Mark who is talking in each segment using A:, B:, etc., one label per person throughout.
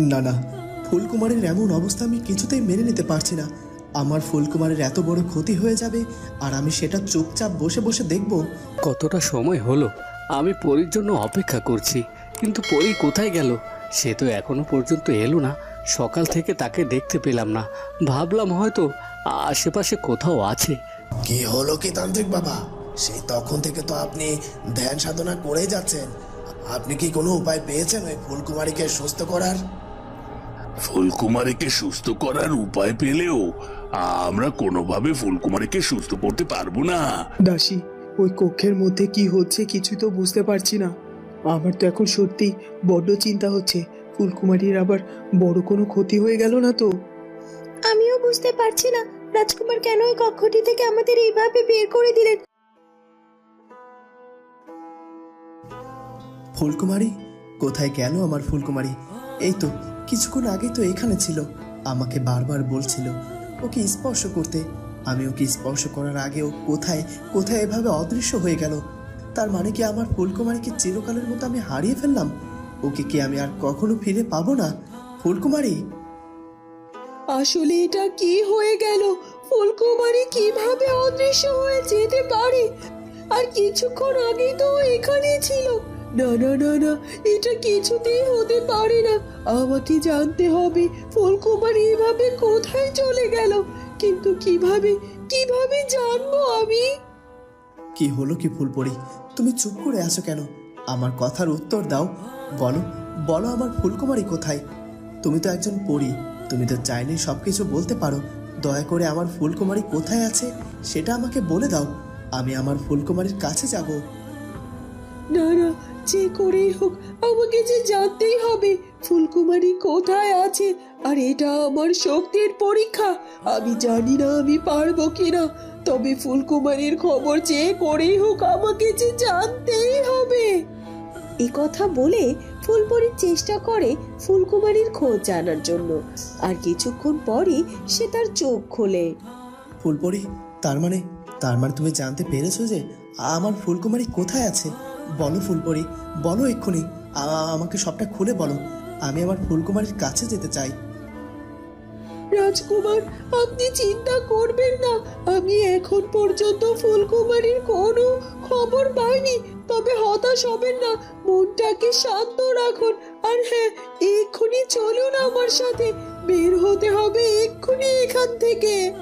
A: না না। ফুলকুমারের এমন অবস্থা আমি কিছুতেই মেনে নিতে পারছি না। আমার ফুলকুমারের এত বড় ক্ষতি হয়ে যাবে আর আমি সেটা চুপচাপ বসে বসে দেখব।
B: কতটা সময় হলো? আমি পরীর জন্য অপেক্ষা করছি কিন্তু পরী কোথায় গেল? সে তো এখনও পর্যন্ত এলো না। সকাল থেকে তাকে দেখতে পেলাম না। ভাবলাম হয়তো আশেপাশে কোথাও আছে।
A: কি হলো কি তান্ত্রিক বাবা? সেই তখন থেকে তো আপনি ধ্যান সাধনা করে যাচ্ছেন। আপনি কি কোনো উপায় পেয়েছেন ওই ফুলকুমারীকে সুস্থ করার?
C: ফুলকুমারীকে সুস্থ করার উপায় পেলেও আমরা কোনোভাবে ফুলকুমারীকে সুস্থ করতে পারব না।
D: দাসী ওই কক্ষের মধ্যে কি হচ্ছে কিছু তো বুঝতে পারছি না। আমার তো এখন সত্যি বড্ড চিন্তা হচ্ছে। ফুলকুমারীর আবার বড় কোনো ক্ষতি হয়ে গেল না তো?
E: আমিও বুঝতে পারছি না রাজকুমার কেন ওই কক্ষটি থেকে আমাদের এইভাবে বের করে দিলেন?
A: ফুলকুমারী কোথায় গেল আমার ফুলকুমারী? এই তো কিছুক্ষণ আগে তো এখানে ছিল। আমাকে বারবার বলছিল, ওকে স্পর্শ করতে। আমি ওকে স্পর্শ করার আগেও কোথায় কোথায় এভাবে অদৃশ্য হয়ে গেল? তার মানে কি আমার ফুলকুমারীকে চিরকালের মতো আমি হারিয়ে ফেললাম? ওকে কি আমি আর কখনো ফিরে পাবো না? ফুলকুমারী?
E: আসলে এটা কি হয়ে গেল? ফুলকুমারী কীভাবে অদৃশ্য হয়ে যেতে পারে? আর কিছুক্ষণ আগে তো ও এখানেই ছিল। না না না না, এটা কিছুতেই হতে পারে না। আমাকে জানতে হবে ফুলকুমারী এভাবে কোথায় চলে গেল। কিন্তু কীভাবে কীভাবে জানব আমি?
A: কি হলো কি ফুলপরি? তুমি চুপ করে আছো কেন? আমার কথার উত্তর দাও। বলো বলো আমার ফুলকুমারী কোথায়? তুমি তো একজন পড়ি তুমি তো চাইলে সবকিছু বলতে পারো। দয়া করে আমার ফুলকুমারী কোথায় আছে, সেটা আমাকে বলে দাও। আমি আমার ফুলকুমারীর কাছে যাব।
E: না না যে করেই হোক আমাকে যে জানতেই হবে ফুলকুমারী কোথায় আছে আর এটা আমার শক্তির পরীক্ষা। আমি জানি না আমি পারব কিনা তবে ফুলকুমারীর খবর যে করেই হোক আমাকে যে জানতেই হবে। এ কথা বলে ফুলপরির চেষ্টা করে ফুলকুমারীর খোঁজ জানার জন্য। আর কিছুক্ষণ পরই সে তার চোখ খোলে।
A: ফুলপরি তার মানে তার মানে তুমি জানতে পেরেছ যে আমার ফুলকুমারী কোথায় আছে? বলো ফুলপরি বলো এক্ষুনি। আমাকে সবটা খুলে বলো। আমি আমার ফুলকুমারীর কাছে যেতে চাই।
E: রাজকুমার, আপনি চিন্তা করবেন না। আমি এখন পর্যন্ত ফুলকুমারীর কোনো খবর পাইনি। তবে হতাশ হবেন না। মনটাকে শান্ত রাখুন। আর হ্যাঁ এক্ষুনি চলুন আমার সাথে। বের হতে হবে এক্ষুনি এখান থেকে।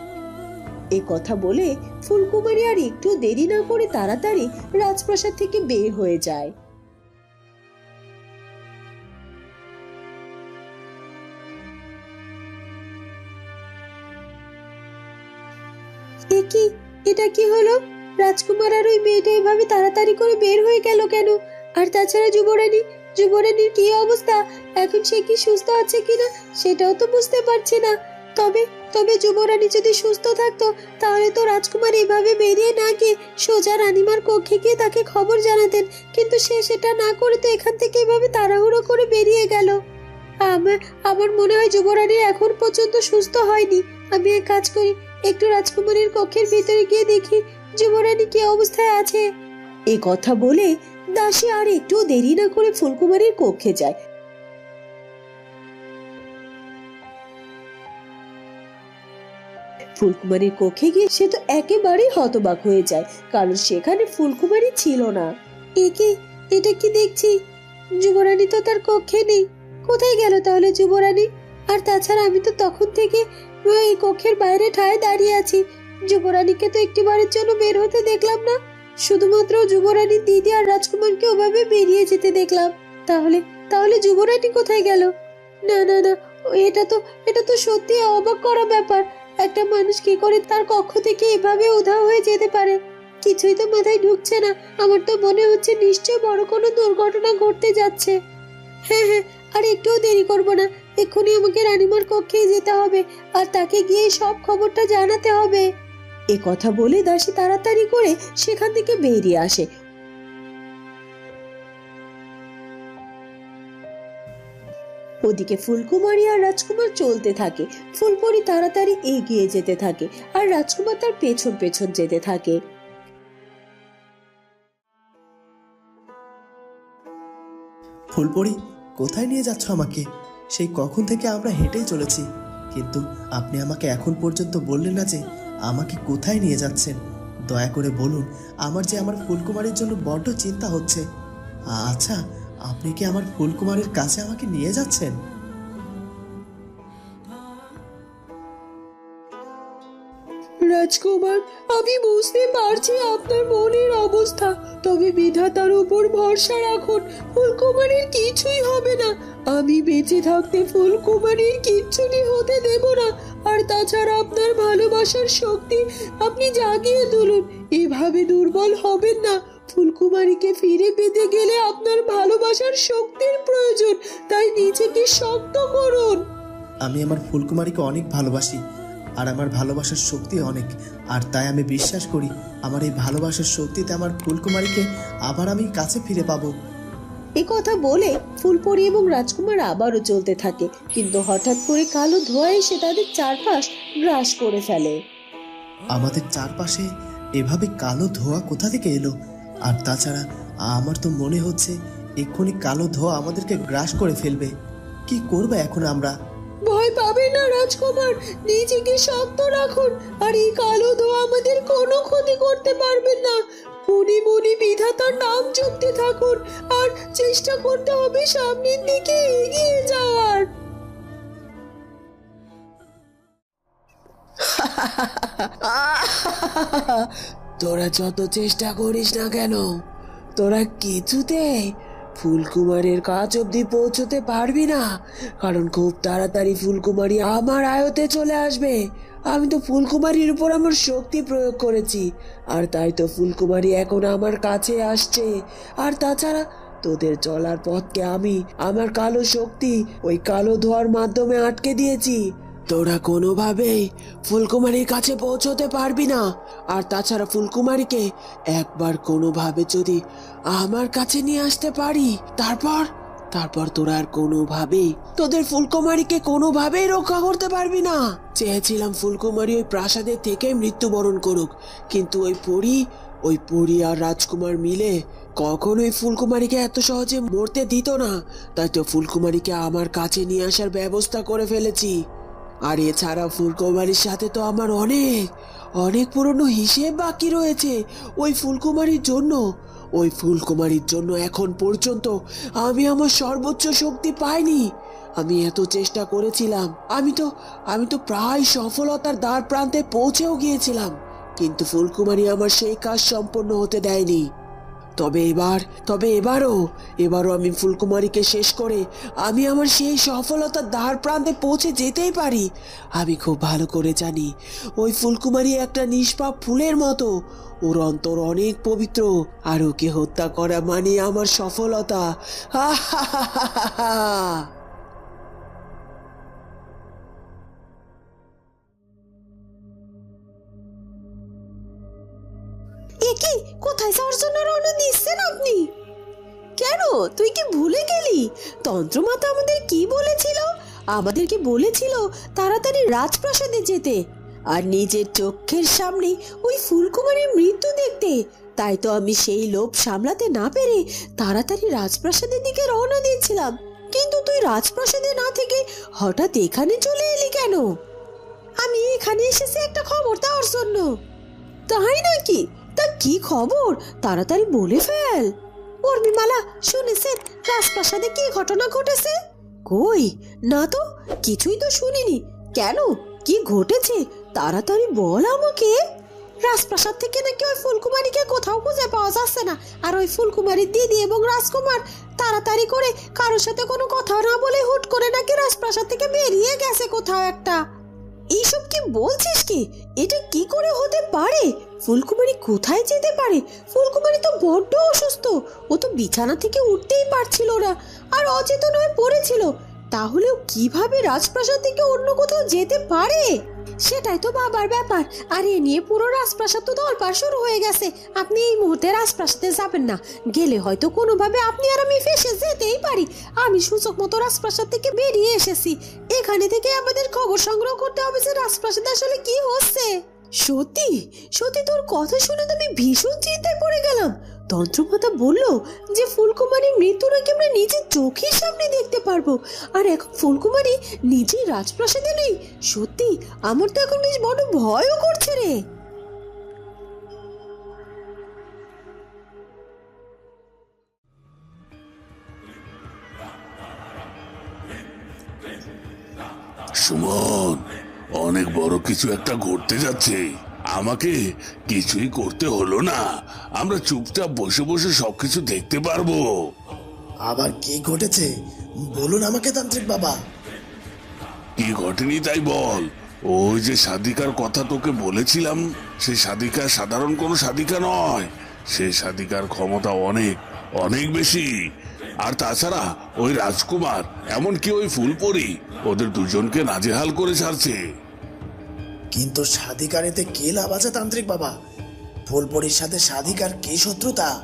E: এ কথা বলে ফুলকুমারী আর একটু দেরি না করে তাড়াতাড়ি রাজপ্রাসাদ থেকে বের হয়ে যায়। কি? এটা কি হলো? রাজকুমার আর ওই মেয়েটা এভাবে তাড়াতাড়ি করে বের হয়ে গেল কেন? আর তাছাড়া যুবরানী, যুবরানীর কি অবস্থা? এখন সে কি সুস্থ আছে কিনা সেটাও তো বুঝতে পারছি না। তবে তবে যুবরানী যদি সুস্থ থাকতো, তাহলে তো রাজকুমার এভাবে বেরিয়ে না গিয়ে সোজা রানীমার কক্ষে গিয়ে তাকে খবর জানাতেন। কিন্তু সে সেটা না করে তো এখান থেকে এভাবে তাড়াহুড়ো করে বেরিয়ে গেল। আমার আমার মনে হয় যুবরানী এখন পর্যন্ত সুস্থ হয়নি। আমি এক কাজ করি, একটু রাজকুমারীর কক্ষের ভিতরে গিয়ে দেখি যুবরানী কি অবস্থায় আছে। এই কথা বলে দাসী আর একটু দেরি না করে ফুলকুমারীর কক্ষে যায়। ফুলকুমারীর কক্ষে গিয়ে সে তো একেবারেই হতবাক হয়ে যায়, কারণ সেখানে ফুলকুমারী ছিল না। একে, এটা কি দেখছি? যুবরানী তো তার কক্ষে নেই। কোথায় গেল তাহলে যুবরানী? আর তাছাড়া আমি তো তখন থেকে এই কক্ষের বাইরে ঠায় দাঁড়িয়ে আছি। যুবরানীকে তো একটিবারের জন্য বের হতে দেখলাম না। শুধুমাত্র যুবরানীর দিদি আর রাজকুমারকে ওভাবে বেরিয়ে যেতে দেখলাম। তাহলে তাহলে যুবরানী কোথায় গেল? না না না, এটা তো এটা তো সত্যি অবাক করা ব্যাপার। একটা মানুষ কি করে তার কক্ষ থেকে এভাবে উধাও হয়ে যেতে পারে? কিছুই তো মাথায় ঢুকছে না। আমার তো মনে হচ্ছে নিশ্চয় বড় কোনো দুর্ঘটনা ঘটতে যাচ্ছে। হ্যাঁ হ্যাঁ আর একটুও দেরি করব না। এক্ষুনি আমাকে রানীমার কক্ষে যেতে হবে, আর তাকে গিয়ে সব খবরটা জানাতে হবে। এ কথা বলে দাসী তাড়াতাড়ি করে সেখান থেকে বেরিয়ে আসে। ওদিকে ফুলকুমারী আর রাজকুমার চলতে থাকে। ফুলপরি তাড়াতাড়ি এগিয়ে যেতে থাকে আর রাজকুমার তার পেছন পেছন যেতে থাকে।
A: ফুলপরি কোথায় নিয়ে যাচ্ছ আমাকে? সেই কখন থেকে আমরা হেঁটেই চলেছি। কিন্তু আপনি আমাকে এখন পর্যন্ত বললেন না যে আমাকে কোথায় নিয়ে যাচ্ছেন। দয়া করে বলুন, আমার যে আমার ফুলকুমারের জন্য বড্ড চিন্তা হচ্ছে। আচ্ছা আপনি কি আমার ফুলকুমারের কাছে আমাকে নিয়ে যাচ্ছেন?
E: রাজকুমার, আমি বুঝতে পারছি আপনার মনের অবস্থা, তবে বিধাতার উপর ভরসা রাখুন, ফুলকুমারীর কিছুই হবে না। আমি বেঁচে থাকতে ফুলকুমারীর কিচ্ছুটি হতে দেব না, আর তাছাড়া আপনার ভালোবাসার শক্তি আপনি জাগিয়ে তুলুন, এভাবে দুর্বল হবেন না। ফুলকুমারীকে ফিরে পেতে গেলে আপনার ভালোবাসার শক্তির প্রয়োজন। তাই নিজেকে শক্ত করুন।
A: আমি আমার ফুলকুমারীকে অনেক ভালোবাসি আর আমার ভালোবাসার শক্তি অনেক। আর তাই আমি বিশ্বাস করি আমার এই ভালোবাসার শক্তিতে আমার ফুলকুমারীকে আবার আমি কাছে ফিরে পাবো।
E: এ কথা বলে ফুলপরি এবং রাজকুমার আবারও চলতে থাকে কিন্তু হঠাৎ করে কালো ধোঁয়া এসে তাদের চারপাশ গ্রাস করে ফেলে।
A: আমাদের চারপাশে এভাবে কালো ধোঁয়া কোথা থেকে এলো? আর তাছাড়া আমার তো মনে হচ্ছে এক্ষুনি কালো ধোঁয়া আমাদেরকে গ্রাস করে ফেলবে। কি করবে এখন আমরা?
E: ভয় পাবেন না রাজকুমার নিজেকে শক্ত রাখুন। আর এই কালো ধোঁয়া আমাদের কোনো ক্ষতি করতে পারবেন না। মনে মনে বিধাতার নাম জপতে থাকুন আর চেষ্টা করতে হবে সামনের দিকে এগিয়ে যাওয়ার।
F: তোরা যত চেষ্টা করিস না কেন, তোরা কিছুতে ফুলকুমারের কাজ অবধি পৌঁছতে পারবি না। কারণ খুব তাড়াতাড়ি ফুলকুমারী আমার আয়তে চলে আসবে। আমি তো ফুলকুমারীর উপর আমার শক্তি প্রয়োগ করেছি, আর তাই তো ফুলকুমারী এখন আমার কাছে আসছে। আর তাছাড়া তোদের চলার পথকে আমি আমার কালো শক্তি ওই কালো ধোয়ার মাধ্যমে আটকে দিয়েছি। তোরা কোনোভাবেই ফুলকুমারীর কাছে পৌঁছতে পারবি না। আর তাছাড়া ফুলকুমারীকে একবার কোনোভাবে যদি আমার কাছে নিয়ে আসতে পারি, তারপর? তারপর তোরা আর কোনোভাবেই তোদের ফুলকুমারীকে কোনোভাবেই রক্ষা করতে পারবি না। চেয়েছিলাম ফুলকুমারী ওই প্রাসাদে থেকে মৃত্যুবরণ করুক, কিন্তু ওই পরী ওই পরী আর রাজকুমার মিলে কখনোই ফুলকুমারীকে এত সহজে মরতে দিত না। তাই তো ফুলকুমারীকে আমার কাছে নিয়ে আসার ব্যবস্থা করে ফেলেছি। আর এছাড়া ফুলকুমারীর সাথে তো আমার অনেক অনেক পুরনো হিসেব বাকি রয়েছে। ওই ফুলকুমারীর জন্য, ওই ফুলকুমারীর জন্য এখন পর্যন্ত আমি আমার সর্বোচ্চ শক্তি পাইনি। আমি এত চেষ্টা করেছিলাম, আমি তো আমি তো প্রায় সফলতার দ্বার প্রান্তে পৌঁছেও গিয়েছিলাম। কিন্তু ফুলকুমারী আমার সেই কাজ সম্পন্ন হতে দেয়নি। তবে এবার, তবে এবারও এবারও আমি ফুলকুমারীকে শেষ করে আমি আমার সেই সফলতার দ্বার প্রান্তে পৌঁছে যেতেই পারি। আমি খুব ভালো করে জানি, ওই ফুলকুমারী একটা নিষ্পাপ ফুলের মতো। ওর অন্তর অনেক পবিত্র, আর ওকে হত্যা করা মানে আমার সফলতা। হা হা হা হা হা।
E: এ কি? কোথায় যাওয়ার জন্য রওনা দিচ্ছেন আপনি? কেন? তুই কি ভুলে গেলি? তন্ত্রমাতা আমাদের কি বলেছিল? আমাদেরকে বলেছিল তাড়াতাড়ি রাজপ্রাসাদে যেতে। আর নিজের চোখের সামনে ওই ফুলকুমারীর মৃত্যু দেখতে। তাই তো আমি সেই লোভ সামলাতে না পেরে তাড়াতাড়ি রাজপ্রাসাদের দিকে রওনা দিয়েছিলাম। কিন্তু তুই রাজপ্রাসাদে না থেকে হঠাৎ এখানে চলে এলি কেন? আমি এখানে এসেছি একটা খবর দেওয়ার জন্য। তাই নাকি? তা কি খবর? তাড়াতাড়ি বলে ফেল। উর্মিমালা শুনেছেন? রাজপ্রাসাদে কি ঘটনা ঘটেছে? কই? না তো, কিছুই তো শুনিনি। কেন? কি ঘটেছে? তাড়াতাড়ি বল আমাকে। রাজপ্রাসাদ থেকে নাকি ওই ফুলকুমারীকে কোথাও খুঁজে পাওয়া যাচ্ছে না। আর ওই ফুলকুমারীর দিদি এবং রাজকুমার, তাড়াতাড়ি করে কারোর সাথে কোনো কথা না বলে হুট করে নাকি রাজপ্রাসাদ থেকে বেরিয়ে গেছে কোথাও একটা। এইসব কি বলছিস কি? এটা কি করে হতে পারে? ফুলকুমারী কোথায় যেতে পারে? ফুলকুমারী তো বড্ড অসুস্থ। ও তো বিছানা থেকে উঠতেই পারছিল না আর অচেতন হয়ে পড়েছিল। তাহলেও কীভাবে রাজপ্রাসাদ থেকে অন্য কোথাও যেতে পারে? সেটাই তো বাবার ব্যাপার। আর এ নিয়ে পুরো রাজপ্রাসাদ তো দলপার শুরু হয়ে গেছে। আপনি এই মুহূর্তে রাজপ্রাসাদে যাবেন না। গেলে হয়তো কোনোভাবে আপনি আর আমি ফেসে যেতেই পারি। আমি সূচক মতো রাজপ্রাসাদ থেকে বেরিয়ে এসেছি। এখানে থেকে আমাদের খবর সংগ্রহ করতে হবে যে রাজপ্রাসাদে আসলে কি হচ্ছে। সত্যি? সত্যি তোর কথা শুনে তো আমি ভীষণ চিন্তায় পড়ে গেলাম। তন্ত্রমাতা বলল যে ফুলকুমারীর মৃত্যু নাকি আমরা নিজের চোখের সামনে দেখতে পারব। আর এখন ফুলকুমারী নিজেই রাজপ্রাসাদে নেই। সত্যি, আমার তো এখন বেশ বড় ভয়ও করছে রে।
C: সুমন, অনেক বড় কিছু একটা ঘটতে যাচ্ছে। আমাকে কিছুই করতে হলো না। আমরা চুপচাপ বসে বসে সবকিছু দেখতে পারব।
A: আবার কি ঘটেছে? বলুন আমাকে তান্ত্রিক বাবা।
C: কি ঘটেনি তাই বল। ওই যে সাদিকার কথা তোকে বলেছিলাম সেই সাদিকা সাধারণ কোনো সাদিকা নয়। সে সাদিকার ক্ষমতা অনেক অনেক বেশি। আর তাছাড়া ওই রাজকুমার এমনকি ওই ফুলপরি ওদের দুজনকে নাজেহাল করে ছাড়ছে।
A: কিন্তু সাধিকারিতে কে লাভ আছে তান্ত্রিক বাবা? ফুলপরির সাথে সাধিকার কি শত্রুতা?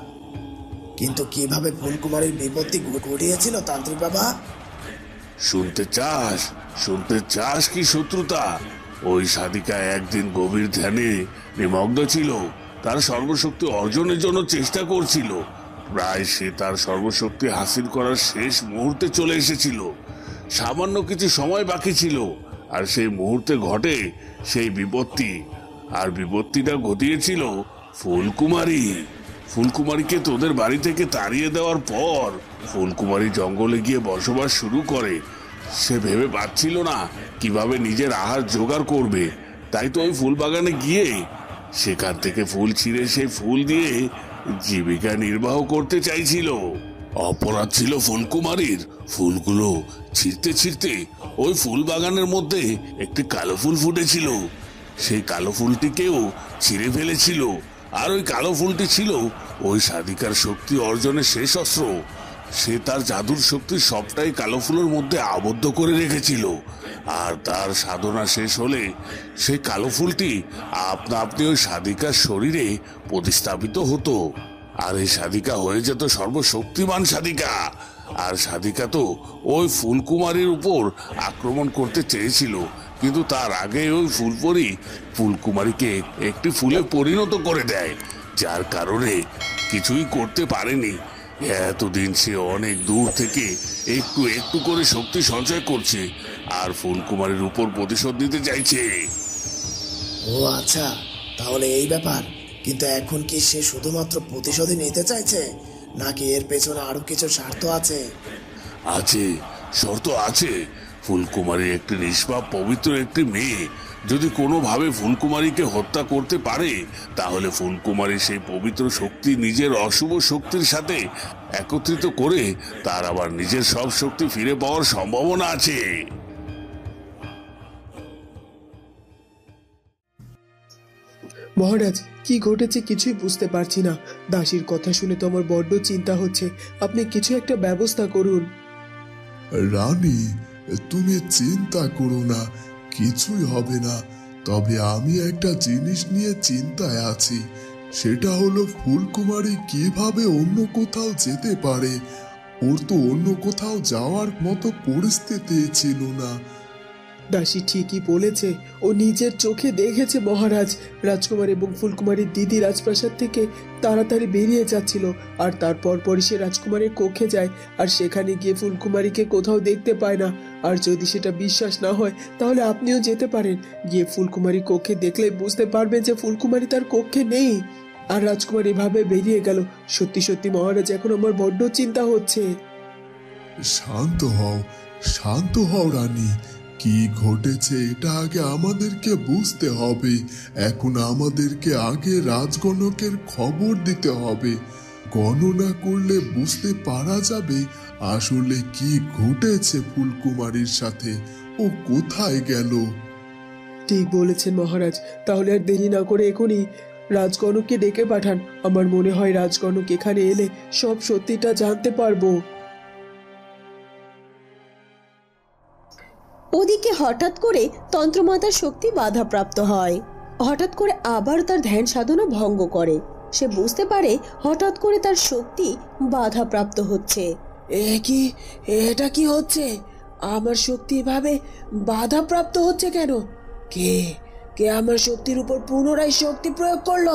A: কিন্তু কীভাবে ফুলকুমারীর বিপত্তি ঘটিয়েছিল তান্ত্রিক বাবা?
C: শুনতে চাস? শুনতে চাস কি শত্রুতা? ওই সাদিকা একদিন গভীর ধ্যানে নিমগ্ন ছিল। তার সর্বশক্তি অর্জনের জন্য চেষ্টা করছিল। প্রায় সে তার সর্বশক্তি হাসিল করার শেষ মুহূর্তে চলে এসেছিল। সামান্য কিছু সময় বাকি ছিল। আর সেই মুহূর্তে ঘটে সেই বিপত্তি। আর বিপত্তিটা ঘটিয়েছিল ফুলকুমারী। ফুলকুমারীকে তোদের বাড়ি থেকে তাড়িয়ে দেওয়ার পর ফুলকুমারী জঙ্গলে গিয়ে বসবাস শুরু করে। সে ভেবে পাচ্ছিল না কীভাবে নিজের আহার জোগাড় করবে। তাই তো ওই ফুল বাগানে গিয়ে সেখান থেকে ফুল ছিঁড়ে সেই ফুল দিয়ে জীবিকা নির্বাহ করতে চাইছিল। অপরাধ ছিল ফুলকুমারীর। ফুলগুলো ছিঁড়তে ছিঁড়তে ওই ফুল বাগানের মধ্যে একটি কালো ফুল ফুটেছিল। সেই কালো ফুলটিকেও ছিঁড়ে ফেলেছিল। আর ওই কালো ফুলটি ছিল ওই সাধিকার শক্তি অর্জনের শেষ অস্ত্র। সে তার জাদুর শক্তি সবটাই কালো ফুলের মধ্যে আবদ্ধ করে রেখেছিল। আর তার সাধনা শেষ হলে সেই কালো ফুলটি আপনা আপনি ওই সাধিকার শরীরে প্রতিস্থাপিত হতো। আর এই সাধিকা হয়ে যেত সর্বশক্তিমান সাধিকা। আর সাধিকা তো ওই ফুলকুমারীর উপর আক্রমণ করতে চেয়েছিল, কিন্তু তার আগে ওই ফুলপরি ফুলকুমারীকে একটি ফুলে পরিণত করে দেয়, যার কারণে কিছুই করতে পারেনি। এতদিন সে অনেক দূর থেকে একটু একটু করে শক্তি সঞ্চয় করছে, আর ফুলকুমারীর উপর প্রতিশোধ নিতে চাইছে।
A: ও আচ্ছা তাহলে এই ব্যাপার। কিন্তু এখন কি সে শুধুমাত্র প্রতিশোধই নিতে চাইছে? নাকি এর পেছনে আরও কিছু স্বার্থ আছে?
C: আছে, শর্ত আছে। ফুলকুমারী একটি নিষ্পাপ, পবিত্র একটি মেয়ে। যদি কোনোভাবে ফুলকুমারীকে হত্যা করতে পারে, তাহলে ফুলকুমারী সেই পবিত্র শক্তি নিজের অশুভ শক্তির সাথে একত্রিত করে তার আবার নিজের সব শক্তি ফিরে পাওয়ার সম্ভাবনা আছে।
D: মহারাজ, কি ঘটেছে কিছুই বুঝতে পারছি না। দাসীর কথা শুনে তো আমার বড্ড চিন্তা হচ্ছে। আপনি কিছু একটা ব্যবস্থা করুন।
G: রানী, তুমি চিন্তা করো না, কিছুই হবে না। তবে আমি একটা জিনিস নিয়ে চিন্তায় আছি। সেটা হলো ফুলকুমারী কীভাবে অন্য কোথাও যেতে পারে? ওর তো অন্য কোথাও যাওয়ার মতো পরিস্থিতি ছিল না।
D: দাসী ঠিকই বলেছে ও নিজের চোখে দেখেছে মহারাজ। রাজকুমার এবং ফুলকুমারীর দিদি রাজপ্রাসাদ থেকে তাড়াতাড়ি বেরিয়ে যাচ্ছিল, আর তারপর পরই সে রাজকুমারের কক্ষে যায়, আর সেখানে গিয়ে ফুলকুমারীকে কোথাও দেখতে পায় না। আর যদি সেটা বিশ্বাস না হয়, তাহলে আপনিও যেতে পারেন। গিয়ে ফুলকুমারী কক্ষে দেখলে বুঝতে পারবেন যে ফুলকুমারী তার কক্ষে নেই। আর রাজকুমার এভাবে বেরিয়ে গেল। সত্যি সত্যি মহারাজ, এখন আমার বড্ড চিন্তা হচ্ছে।
G: শান্ত হও শান্ত হও রানী। কি ঘটেছে এটা আগে আমাদেরকে বুঝতে হবে। এখন আমাদেরকে আগে রাজগণকের খবর দিতে হবে। গণনা করলে বুঝতে পারা যাবে আসলে কি ঘটেছে ফুলকুমারীর সাথে। ও কোথায় গেল?
D: ঠিক বলেছেন মহারাজ, তাহলে আর দেরি না করে এখনই রাজগণককে ডেকে পাঠান। আমার মনে হয় রাজগণক এখানে এলে সব সত্যিটা জানতে পারব।
E: ওদিকে হঠাৎ করে তন্ত্রমাতার শক্তি বাধাপ্রাপ্ত হয়। হঠাৎ করে আবার তার ধ্যান সাধনা ভঙ্গ করে। সে বুঝতে পারে হঠাৎ করে তার শক্তি বাধাপ্রাপ্ত হচ্ছে।
F: এ কি? এটা কি হচ্ছে? আমার শক্তি এভাবে বাধাপ্রাপ্ত হচ্ছে কেন? কে? কে আমার শক্তির উপর পুনরায় শক্তি প্রয়োগ করল?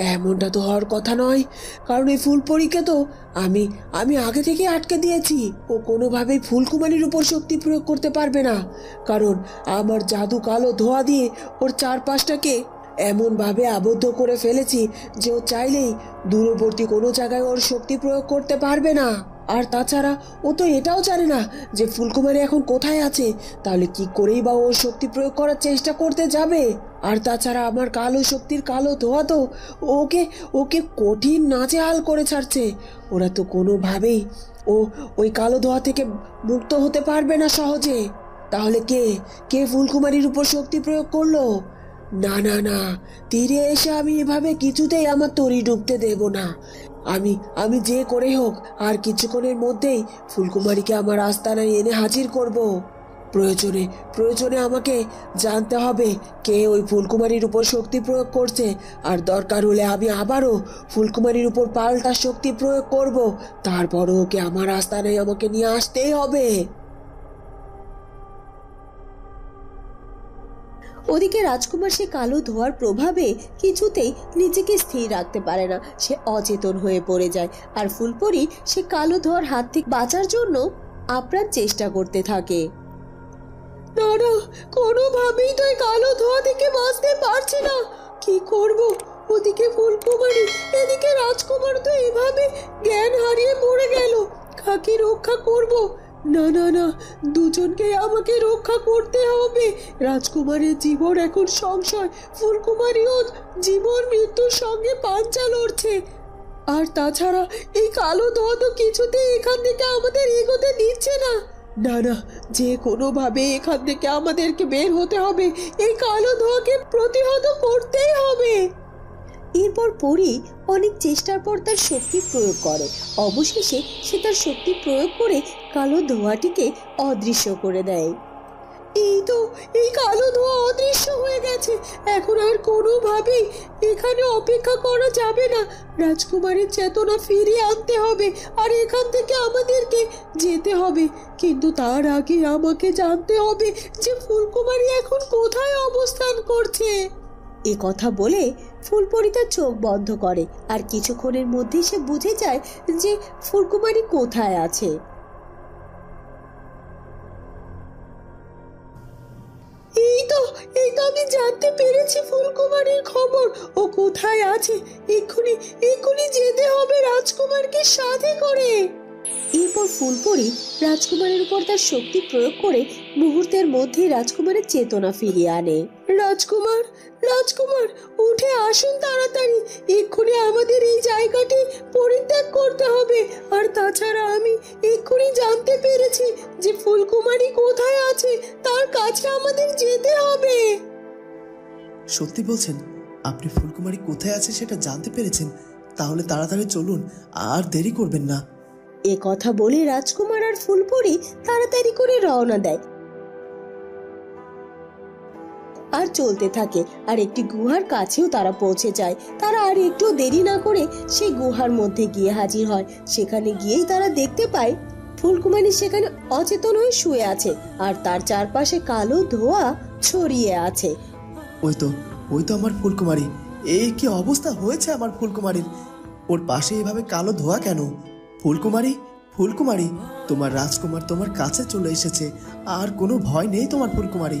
F: এমনটা তো হওয়ার কথা নয়। কারণ এই ফুল পরীক্ষা তো আমি আমি আগে থেকে আটকে দিয়েছি। ও কোনোভাবেই ফুলকুমারির উপর শক্তি প্রয়োগ করতে পারবে না। কারণ আমার জাদু কালো ধোয়া দিয়ে ওর চারপাশটাকে এমনভাবে আবদ্ধ করে ফেলেছি যে ও চাইলেই দূরবর্তী কোনো জায়গায় ওর শক্তি প্রয়োগ করতে পারবে না। আর তাছাড়া ও তো এটাও জানে না যে ফুলকুমারী এখন কোথায় আছে। তাহলে কি করেই বা ওর শক্তি প্রয়োগ করার চেষ্টা করতে যাবে? আর তাছাড়া আমার কালো শক্তির কালো ধোয়া তো ওকে ওকে কঠিন নাচে হাল করে ছাড়ছে। ওরা তো কোনোভাবেই ও ওই কালো ধোয়া থেকে মুক্ত হতে পারবে না সহজে। তাহলে কে কে ফুলকুমারীর উপর শক্তি প্রয়োগ করল? না না না, তীরে এসে আমি এভাবে কিছুতেই আমার তরি ডুবতে দেব না। আমি আমি যে করে হোক, আর কিছুক্ষণের মধ্যেই ফুলকুমারীকে আমার আস্তানায় এনে হাজির করব। প্রয়োজনে প্রয়োজনে আমাকে জানতে হবে কে ওই ফুলকুমারীর উপর শক্তি প্রয়োগ করছে, আর দরকার হলে আমি আবারও ফুলকুমারীর উপর পাল্টা শক্তি প্রয়োগ করব। তারপরও ওকে আমার আস্তানায় আমাকে নিয়ে আসতেই হবে।
E: ওদিকে রাজকুমার সে কালো ধোয়ার প্রভাবে কিছুতেই নিজেকে স্থির রাখতে পারে না। সে অচেতন হয়ে পড়ে যায় আর ফুলপরি সে কালো ধোয়ার হাত থেকে বাঁচার জন্য আপ্রাণ চেষ্টা করতে থাকে। না কোনোভাবেই তো কালো ধোয়া থেকে বাঁচতে পারছি না। কি করব? ওদিকে ফুলকুমারী, এদিকে রাজকুমার তো এভাবে জ্ঞান হারিয়ে পড়ে গেল। কাকে রক্ষা করব? না না না, দুজনকে আমাকে রক্ষা করতে হবে। রাজকুমারের জীবন এখন সংশয় ফুলকুমারীও জীবন মৃত্যুর সঙ্গে পাঞ্চা লড়ছে। আর তাছাড়া এই কালো ধোয়া তো কিছুতেই এখান থেকে আমাদের এগোতে দিচ্ছে না। না না, যে কোনোভাবে এখান থেকে আমাদেরকে বের হতে হবে, এই কালো ধোঁয়াকে প্রতিহত করতেই হবে। এরপর পরি অনেক চেষ্টার পর তার শক্তি প্রয়োগ করে। অবশেষে সে তার শক্তি প্রয়োগ করে কালো ধোঁয়াটিকে অদৃশ্য করে দেয়। এই তো, এই কালো ধোঁয়া অদৃশ্য হয়ে গেছে। এখন আর কোনোভাবেই এখানে অপেক্ষা করা যাবে না। রাজকুমারীর চেতনা ফিরিয়ে আনতে হবে আর এখান থেকে আমাদেরকে যেতে হবে। কিন্তু তার আগে আমাকে জানতে হবে যে ফুলকুমারী এখন কোথায় অবস্থান করছে। এ কথা বলে ফুলপরি তার চোখ বন্ধ করে আর কিছুক্ষণের মধ্যেই সে বুঝে যায় যে ফুলকুমারী কোথায় আছে। এই তো এই তো আমি জানতে পেরেছি ফুলকুমারীর খবর। ও কোথায় আছে? এক্ষুনি এক্ষুনি যেতে হবে রাজকুমারকে সাথে করে। এরপর ফুলপরি রাজকুমারের উপর তার শক্তি প্রয়োগ করে মুহূর্তের মধ্যেই রাজকুমারের চেতনা ফিরিয়ে আনে। রাজকুমার রাজকুমার উঠে আসুন তাড়াতাড়ি। এক্ষুনি আমাদের এই জায়গাটি পরিত্যাগ করতে হবে। আর তাছাড়া আমি এক্ষুনি জানতে পেরেছি যে ফুলকুমারী কোথায় আছে। তার কাছে আমাদের যেতে হবে।
A: সত্যি বলছেন আপনি ফুলকুমারী কোথায় আছে সেটা জানতে পেরেছেন? তাহলে তাড়াতাড়ি চলুন আর দেরি করবেন না।
E: এ কথা বলে রাজকুমার আর ফুলপুরি তাড়াতাড়ি করে রওনা দেয়। আর চলতে থাকে। আর একটি গুহার কাছেও তারা পৌঁছে যায়। তারা আর একটু দেরি না করে সেই গুহার মধ্যে গিয়ে হাজির হয়। সেখানে গিয়েই তারা দেখতে পায়, ফুলকুমারী সেখানে অচেতন হয়ে শুয়ে আছে আর তার চারপাশে কালো ধোয়া ছড়িয়ে আছে।
A: ওই তো ওই তো আমার ফুলকুমারী। এই কি অবস্থা হয়েছে আমার ফুলকুমারীর? ওর পাশে এভাবে কালো ধোয়া কেন? ফুলকুমারী ফুলকুমারী, তোমার রাজকুমার তোমার কাছে চলে এসেছে। আর কোনো ভয় নেই তোমার ফুলকুমারী।